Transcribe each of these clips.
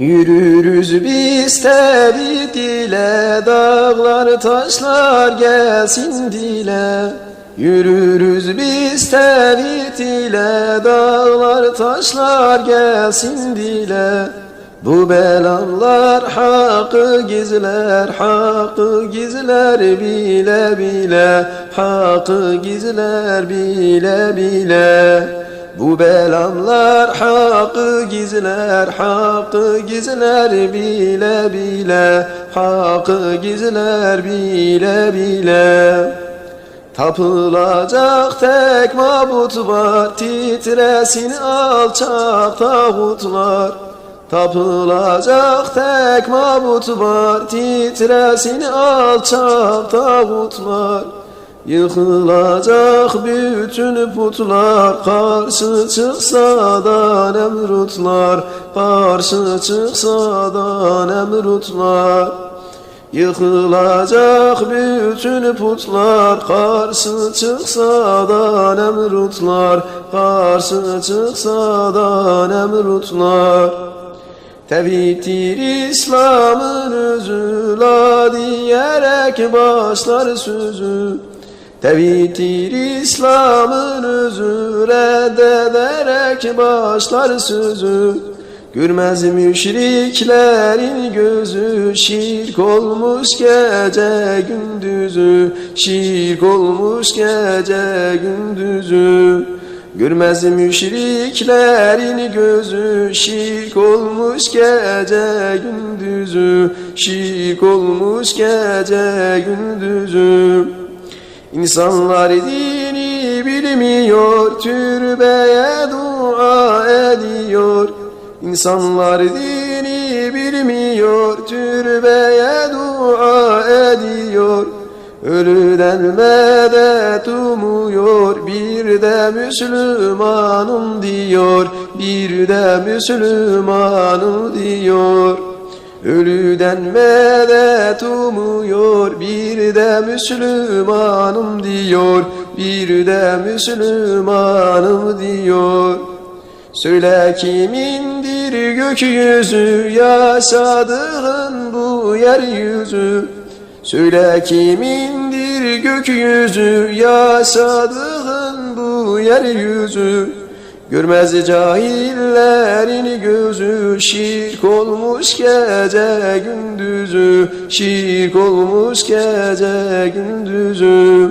Yürürüz biz tebit ile dağlar taşlar gelsin dile. Yürürüz biz tebit ile dağlar taşlar gelsin dile. Bu belalar hakkı gizler, hakkı gizler bile bile Hakkı gizler bile bile bu belamlar hakkı gizler, hakkı gizler bile bile, hakkı gizler bile bile. Tapılacak tek mabut var, titresin alçak tağutlar. Tapılacak tek mabut var, titresin alçak tağutlar. Yıkılacak bütün putlar Karşı çıksa da Nemrutlar Karşı çıksa da Nemrutlar. Yıkılacak bütün putlar Karşı çıksa da Nemrutlar Karşı çıksa da Nemrutlar. Tevhiddir İslam'ın özü La diyerek başlar sözü Tevhiddir İslam'ın özü reddederek başlar sözü. Görmez müşriklerin gözü şirk olmuş gece gündüzü. Şirk olmuş gece gündüzü. Görmez müşriklerin gözü şirk olmuş gece gündüzü. Şirk olmuş gece gündüzü İnsanlar dini bilmiyor, türbeye dua ediyor. İnsanlar dini bilmiyor, türbeye dua ediyor. Ölüden medet umuyor, bir de Müslümanım diyor, bir de Müslümanım diyor. Ölüden medet umuyor Bir de Müslümanım diyor Bir de Müslümanım diyor. Söyle kimindir gökyüzü Yaşadığın bu yeryüzü? Söyle kimindir gökyüzü Yaşadığın bu yeryüzü Görmez cahillerin gözü Şirk olmuş gece gündüzü Şirk olmuş gece gündüzü.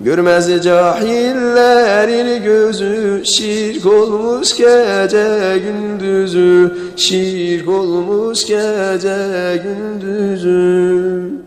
Görmez cahillerin gözü Şirk olmuş gece gündüzü Şirk olmuş gece gündüzü